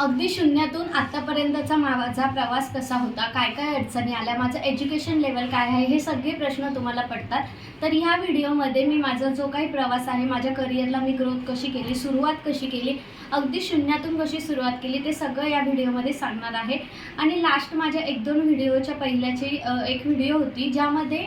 अगदी शून्यातून आत्तापर्यंतचा माझा प्रवास कसा होता? काय काय अडचणी आल्या? माझं एज्युकेशन लेवल काय आहे? हे सगळे प्रश्न तुम्हाला पडतात. तर ह्या व्हिडिओमध्ये मी माझा जो काही प्रवास आहे माझ्या करिअरला मी ग्रोथ कशी केली सुरुवात कशी केली अगदी शून्यातून कशी सुरुवात केली ते सगळं या व्हिडिओमध्ये सांगणार आहे. आणि लास्ट माझ्या एक दोन व्हिडिओच्या पहिल्याची एक व्हिडिओ होती ज्यामध्ये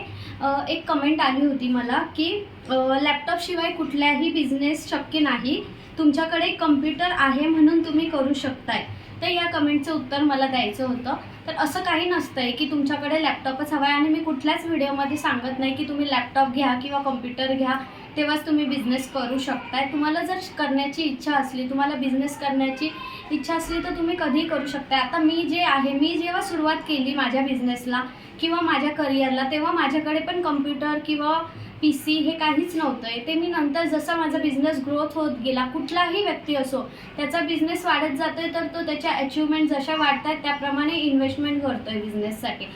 एक कमेंट आली होती मला की लॅपटॉपशिवाय कुठल्याही बिझनेस शक्य नाही. तुमच्याकडे कम्प्युटर आहे म्हणून तुम्ही करू शकताय. तर या कमेंटचं उत्तर मला द्यायचं होतं. तर असं काही नसतंय की तुमच्याकडे लॅपटॉपच हवा आहे आणि मी कुठल्याच व्हिडिओमध्ये सांगत नाही की तुम्ही लॅपटॉप घ्या किंवा कम्प्युटर घ्या तेव्हाच तुम्ही बिझनेस करू शकताय. तुम्हाला जर करण्याची इच्छा असली तुम्हाला बिझनेस करण्याची इच्छा असली तर तुम्ही कधीही करू शकताय. आता मी जे आहे मी जेव्हा सुरुवात केली माझ्या बिझनेसला किंवा माझ्या करिअरला तेव्हा माझ्याकडे पण कम्प्युटर किंवा पी सी हे काहीच नव्हतं. आहे ते मी नंतर जसा माझा बिझनेस ग्रोथ होत गेला कुठलाही व्यक्ती असो त्याचा बिझनेस वाढत जातोय तर तो त्याच्या अचिव्हमेंट जशा वाढत आहेत त्याप्रमाणे इन्व्हेस्टमेंट करतोय बिझनेससाठी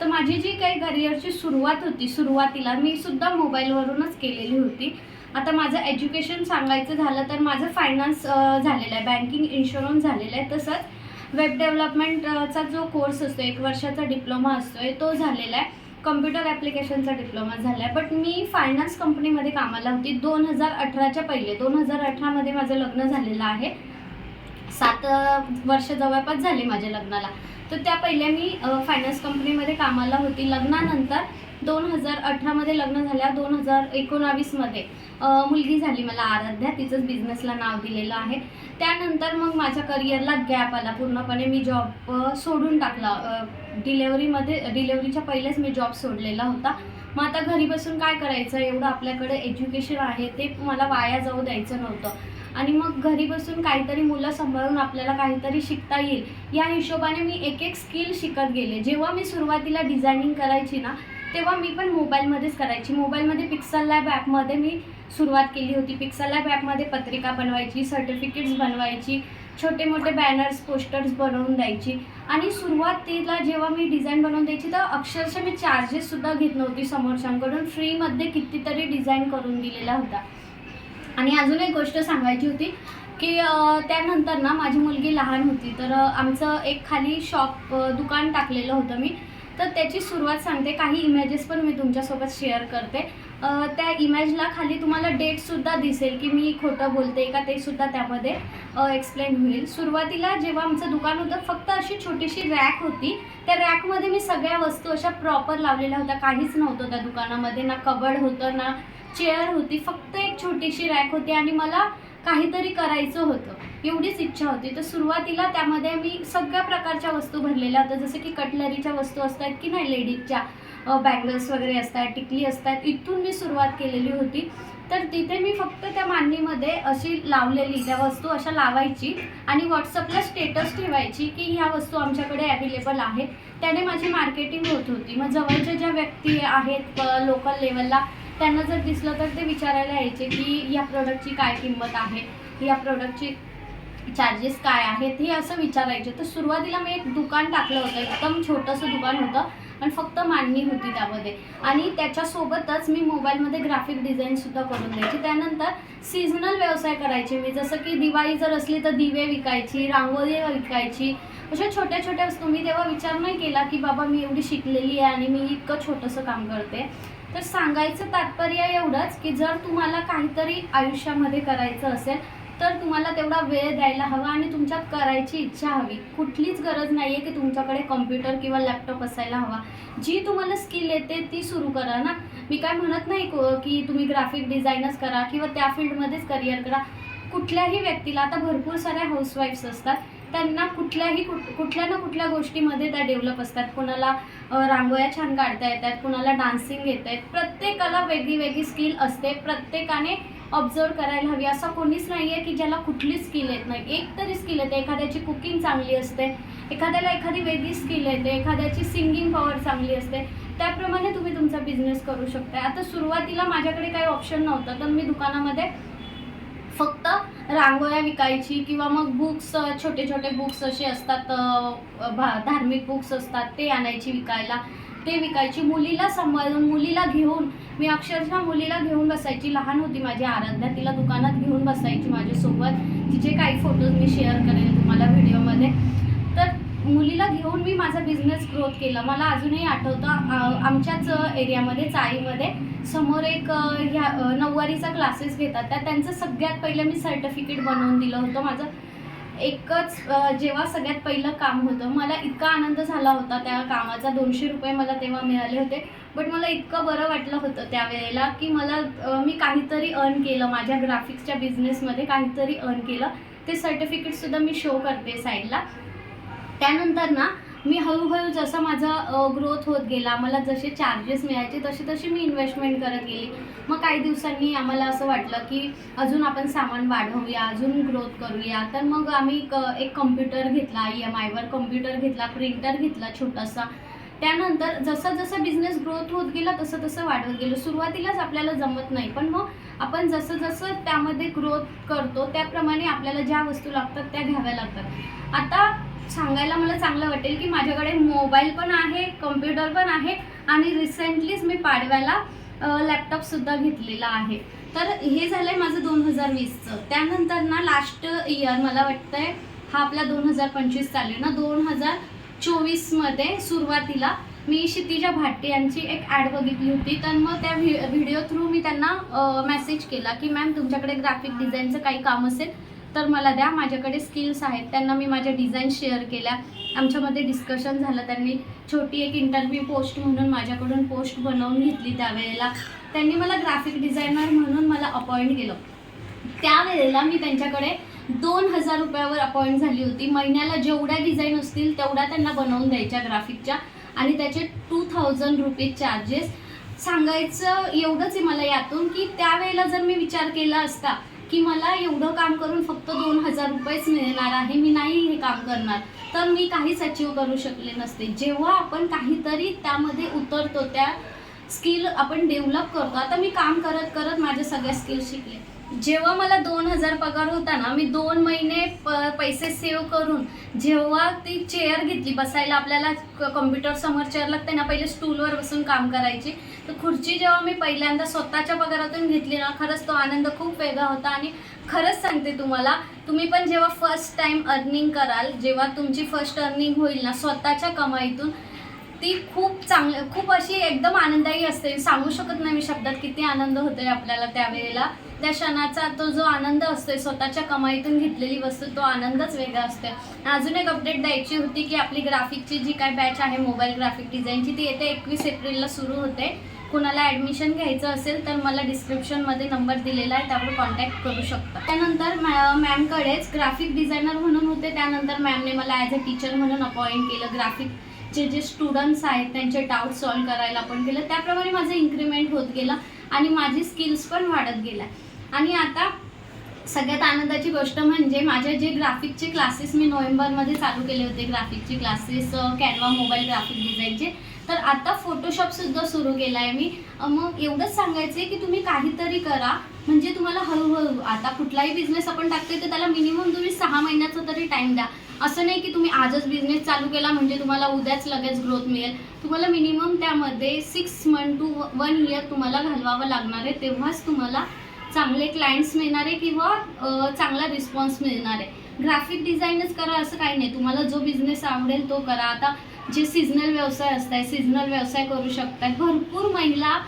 तर माझी जी काही करिअरची सुरुवात होती सुरुवातीला मी सुद्धा मोबाईलवरूनच केलेली होती. आता माझं एज्युकेशन सांगायचं झालं तर माझं फायनान्स झालेलं आहे. बँकिंग इन्शुरन्स झालेलं आहे. तसंच वेब डेव्हलपमेंटचा जो कोर्स असतो एक वर्षाचा डिप्लोमा असतो आहे तो झालेला आहे. कम्प्युटर ॲप्लिकेशनचा डिप्लोमा झाला आहे बट मी फायनान्स कंपनीमध्ये कामाला होती. दोन हजार अठराच्या पहिले दोन हजार अठरामध्ये माझं लग्न झालेलं आहे. सात वर्ष जवळपास झाले माझ्या लग्नाला. तर त्या पहिले मी फायनान्स कंपनीमध्ये कामाला होती. लग्नानंतर दोन हजार अठरामध्ये लग्न झाल्या दोन हजार एकोणावीसमध्ये मुलगी झाली मला आराध्या. तिचंच बिझनेसला नाव दिलेलं आहे. त्यानंतर मग माझ्या करिअरला गॅप आला. पूर्णपणे मी जॉब सोडून टाकला. डिलेवरीमध्ये डिलेवरीच्या पहिलेच मी जॉब सोडलेला होता. मग आता घरी बसून काय करायचं? एवढं आपल्याकडे एज्युकेशन आहे ते मला वाया जाऊ द्यायचं नव्हतं. आणि मग घरी बसून काहीतरी मुलं सांभाळून आपल्याला काहीतरी शिकता येईल. या हिशोबाने मी एक एक स्किल शिकत गेले. जेव्हा मी सुरुवातीला डिझायनिंग करायची ना तेव्हा मी पण मोबाईलमध्येच करायची. मोबाईलमध्ये पिक्सल लॅब ॲपमध्ये मी सुरुवात केली होती. पिक्सल लॅब ॲपमध्ये पत्रिका बनवायची सर्टिफिकेट्स बनवायची छोटे मोठे बॅनर्स पोस्टर्स बनवून द्यायची. आणि सुरुवातीला जेव्हा मी डिझाईन बनवून द्यायची तर अक्षरशः मी चार्जेससुद्धा घेत नव्हती समोरच्यांकडून. फ्रीमध्ये कितीतरी डिझाईन करून दिलेला होता. आणि अजून एक गोष्ट सांगायची होती की त्यानंतर ना माझी मुलगी लहान होती तर आमचं एक खाली शॉप दुकान टाकलेलं होतं मी. तर त्याची सुरुवात सांगते. काही इमेजेस पण मी तुमच्यासोबत शेअर करते. त्या इमेजला खाली तुम्हाला डेटसुद्धा दिसेल की मी खोटं बोलते का ते सुद्धा त्यामध्ये एक्सप्लेन होईल. सुरुवातीला जेव्हा आमचं दुकान होतं फक्त अशी छोटीशी रॅक होती. त्या रॅकमध्ये मी सगळ्या वस्तू अशा प्रॉपर लावलेल्या होत्या. काहीच नव्हतं त्या दुकानामध्ये. ना कबड होतं ना चेअर होती. फक्त एक छोटीशी रॅक होती आणि मला काहीतरी करायचं होतं. एवढीच इच्छा होती. तर सुरुवातीला त्यामध्ये मी सगळ्या प्रकारच्या वस्तू भरलेल्या होत्या. जसं की कटलरीच्या वस्तू असतात की नाही लेडीजच्या बँगल्स वगैरे असतात टिकली असतात. इथून मी सुरुवात केलेली होती. तर तिथे मी फक्त त्या मांडणीमध्ये अशी लावलेली त्या वस्तू अशा लावायची आणि व्हॉट्सअपला स्टेटस ठेवायची की ह्या वस्तू आमच्याकडे अवेलेबल आहेत. त्याने माझी मार्केटिंग होत होती. मग जवळच्या ज्या व्यक्ती आहेत लोकल लेवलला त्यांना जर दिसलं तर ते विचारायला यायचे की या प्रोडक्टची काय किंमत आहे? या प्रोडक्टची चार्जेस काय आहेत हे असं विचारायचे. तर सुरुवातीला मी एक दुकान टाकलं होतं एकदम छोटंसं दुकान होतं आणि फक्त मांडणी होती त्यामध्ये. आणि त्याच्यासोबतच मी मोबाईलमध्ये ग्राफिक डिझाईनसुद्धा करून द्यायची. त्यानंतर सीझनल व्यवसाय करायचे मी. जसं की दिवाळी जर असली तर दिवे विकायची रांगोळी विकायची. अशा छोट्या छोट्या वस्तू मी तेव्हा विचार नाही केला की बाबा मी एवढी शिकलेली आहे आणि मी इतकं छोटंसं काम करते. तर सांगायचं तात्पर्य एवढंच की जर तुम्हाला काहीतरी आयुष्यामध्ये करायचं असेल तर तुम्हाला तेवढा वेळ द्यायला हवा आणि तुमच्यात करायची इच्छा हवी. कुठलीच गरज नाही आहे की तुमच्याकडे कम्प्युटर किंवा लॅपटॉप असायला हवा. जी तुम्हाला स्किल येते ती सुरू करा ना. मी काय म्हणत नाही को- की तुम्ही ग्राफिक डिझाईनच करा किंवा त्या फील्डमध्येच करिअर करा. कुठल्याही व्यक्तीला आता भरपूर साऱ्या हाऊसवाईफ्स असतात. त्यांना कुठल्याही कुठ कुठल्या ना कुठल्या गोष्टीमध्ये त्या डेव्हलप असतात. कुणाला रांगोळ्या छान काढता येतात कुणाला डान्सिंग येत. आहेत प्रत्येकाला वेगळी वेगळी स्किल असते. प्रत्येकाने ऑब्झर्व करायला हवी. असं कोणीच नाही आहे की ज्याला कुठली स्किल येत नाही. एक तरी स्किल येते. एखाद्याची कुकिंग चांगली असते. एखाद्याला एखादी वेगळी स्किल येते. एखाद्याची सिंगिंग पॉवर चांगली असते. त्याप्रमाणे तुम्ही तुमचा बिझनेस करू शकता. आता सुरुवातीला माझ्याकडे काही ऑप्शन नव्हतं. तर मी दुकानामध्ये फक्त रांगोळ्या विकायची किंवा मग बुक्स छोटे छोटे बुक्स असे असतात भा- धार्मिक बुक्स असतात ते आणायची विकायला. ते विकायची मुलीला सांभाळून मुलीला घेऊन मी अक्षरशः मुलीला घेऊन बसायची लहान होती माझी आराध्या तिला दुकानात घेऊन बसायची माझ्यासोबत तिचे काही फोटोज मी शेअर करेन तुम्हाला व्हिडिओमध्ये तर मुलीला घेऊन मी माझा बिझनेस ग्रोथ केला. मला अजूनही आठवतं आमच्याच एरियामध्ये चाळीमध्ये समोर एक ह्या नऊवारीचा क्लासेस घेतात. त्या त्यांचं सगळ्यात पहिलं मी सर्टिफिकेट बनवून दिलं होतं माझं. एकच जेव्हा सगळ्यात पहिलं काम होतं मला इतका आनंद झाला होता त्या कामाचा. दोनशे रुपये मला तेव्हा मिळाले होते. बट मला इतकं बरं वाटलं होतं त्यावेळेला की मला मी काहीतरी अर्न केलं. माझ्या ग्राफिक्सच्या बिझनेसमध्ये काहीतरी अर्न केलं. ते सर्टिफिकेटसुद्धा मी शो करते साईडला त्यानंतर ना मी हळूहळू जसं माझा ग्रोथ होत गेला मला जसे चार्जेस मिळायचे तसे तसे मी इन्व्हेस्टमेंट करत गेली. मग काही दिवसांनी आम्हाला असं वाटलं की अजून आपण सामान वाढवूया अजून ग्रोथ करूया. तर मग आम्ही क- एक कम्प्युटर घेतला ई एम आयवर कम्प्युटर घेतला प्रिंटर घेतला छोटासा. त्यानंतर जसं जसं बिझनेस ग्रोथ होत गेला तसं तसं वाढवत गेलो. सुरुवातीलाच आपल्याला जमत नाही पण मग आपण जसं जसं त्यामध्ये ग्रोथ करतो त्याप्रमाणे आपल्याला ज्या वस्तू लागतात त्या घ्याव्या लागतात. आता सांगायला मला चांगलं वाटेल की माझ्याकडे मोबाईल पण आहे कम्प्युटर पण आहे आणि रिसेंटलीच मी पाडव्याला लॅपटॉपसुद्धा घेतलेला आहे. तर हे झालं आहे माझं दोन हजार वीसचं. त्यानंतर ना लास्ट इयर मला वाटतंय हा आपला दोन हजार पंचवीस चालू ना दोन हजार चोवीसमध्ये सुरुवातीला मी क्षितिजा भाटे यांची एक ॲड बघितली होती. तर मग त्या व्हि व्हिडिओ थ्रू मी त्यांना मेसेज केला की मॅम तुमच्याकडे ग्राफिक डिझाईनचं काही काम असेल तर मला द्या माझ्याकडे स्किल्स आहेत. त्यांना मी माझ्या डिझाईन शेअर केल्या. आमच्यामध्ये डिस्कशन झालं. त्यांनी छोटी एक इंटरव्ह्यू पोस्ट म्हणून माझ्याकडून पोस्ट बनवून घेतली त्यावेळेला. त्यांनी मला ग्राफिक डिझायनर म्हणून मला अपॉइंट केलं. त्यावेळेला मी त्यांच्याकडे दोन हजार रुपयावर अपॉइंट झाली होती. महिन्याला जेवढ्या डिझाईन असतील तेवढ्या त्यांना बनवून द्यायच्या ग्राफिकच्या आणि त्याचे टू थाउजंड रुपीज चार्जेस सांगायचं एवढंच आहे मला यातून की त्यावेळेला जर मी विचार केला असता की मला एवढं काम करून फक्त दोन हजार रुपयेच मिळणार आहे मी नाही हे काम करणार. तर मी काहीच अचीव करू शकले नसते. जेव्हा आपण काहीतरी त्यामध्ये उतरतो त्या स्किल आपण डेव्हलप करतो. आता मी काम करत करत माझ्या सगळ्या स्किल शिकले. जेव्हा मला दोन हजार पगार होता ना मी दोन महिने प पैसे सेव्ह करून जेव्हा ती चेअर घेतली बसायला आपल्याला कम्प्युटर समोर चेअर लागते ना पहिले स्टूलवर बसून काम करायची. तर खुर्ची जेव्हा मी पहिल्यांदा स्वतःच्या पगारातून घेतली ना खरंच तो आनंद खूप वेगळा होता. आणि खरंच सांगते तुम्हाला तुम्ही पण जेव्हा फर्स्ट टाइम अर्निंग कराल जेव्हा तुमची फर्स्ट अर्निंग होईल ना स्वतःच्या कमाईतून ती खूप चांगली खूप अशी एकदम आनंददायी असते. सांगू शकत नाही मी शब्दात किती आनंद होतोय आपल्याला त्यावेळेला. त्या क्षणाचा तो जो आनंद असतोय स्वतःच्या कमाईतून घेतलेली वस्तू तो आनंदच वेगळा असतोय. अजून एक अपडेट द्यायची होती की आपली ग्राफिकची जी काय बॅच आहे मोबाईल ग्राफिक डिझाईनची ती येते एकवीस एप्रिलला सुरू होते. कुणाला ॲडमिशन घ्यायचं असेल तर मला डिस्क्रिप्शनमध्ये नंबर दिलेला आहे त्यावर कॉन्टॅक्ट करू शकता. त्यानंतर मॅ मॅमकडेच ग्राफिक डिझायनर म्हणून होते. त्यानंतर मॅमने मला ॲज अ टीचर म्हणून अपॉइंट केलं ग्राफिक जे जे स्टुडंट्स आहेत त्यांचे डाऊट सॉल्व करायला पण केलं. त्याप्रमाणे माझं इन्क्रीमेंट होत गेलं आणि माझी स्किल्स पण वाढत गेल्या. आणि आता सगळ्यात आनंदाची गोष्ट म्हणजे माझे जे ग्राफिकचे क्लासेस मी नोव्हेंबरमध्ये चालू केले होते ग्राफिकचे क्लासेस कॅनवा मोबाईल ग्राफिक डिझाईनचे तर आता फोटोशॉपसुद्धा सुरू केला आहे मी मग एवढंच सांगायचं आहे की तुम्ही काहीतरी करा. म्हणजे तुम्हाला हळूहळू आता कुठलाही बिझनेस आपण टाकतोय तर त्याला मिनिमम तुम्ही सहा महिन्याचा तरी टाईम द्या. असं नाही की तुम्ही आजच बिझनेस चालू केला म्हणजे तुम्हाला उद्याच लगेच ग्रोथ मिळेल. तुम्हाला मिनिमम त्यामध्ये six month to one year तुम्हाला घालवावं लागणार आहे. तेव्हाच तुम्हाला चांगले क्लायंट्स मिळणार आहे किंवा चांगला रिस्पॉन्स मिळणार आहे. ग्राफिक डिझाईनच करा असं काही नाही. तुम्हाला जो बिझनेस आवडेल तो करा. आता जे सिजनल व्यवसाय असताय सिजनल व्यवसाय करू शकताय. भरपूर महिला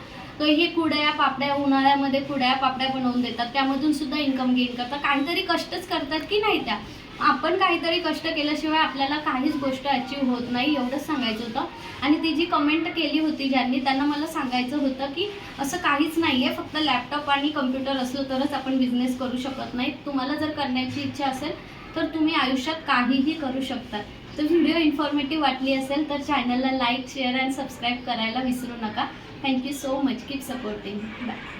हे कुड्या पापड्या उन्हाळ्यामध्ये कुड्या पापड्या बनवून देतात. त्यामधून सुद्धा इन्कम गेन करतात. काहीतरी कष्टच करतात की नाही त्या? आपण काहीतरी कष्ट केल्याशिवाय आपल्याला काहीच गोष्ट अचीव होत नाही एवढंच सांगायचं होतं. आणि ती जी कमेंट केली होती ज्यांनी त्यांना मला सांगायचं होतं की असं काहीच नाही आहे फक्त लॅपटॉप आणि कम्प्युटर असलं तरच आपण बिझनेस करू शकत नाही. तुम्हाला जर करण्याची इच्छा असेल तर तुम्ही आयुष्यात काहीही करू शकता. तर व्हिडिओ इन्फॉर्मेटिव्ह वाटली असेल तर चॅनलला लाईक शेअर अँड सबस्क्राईब करायला विसरू नका. Thank you so much keep supporting bye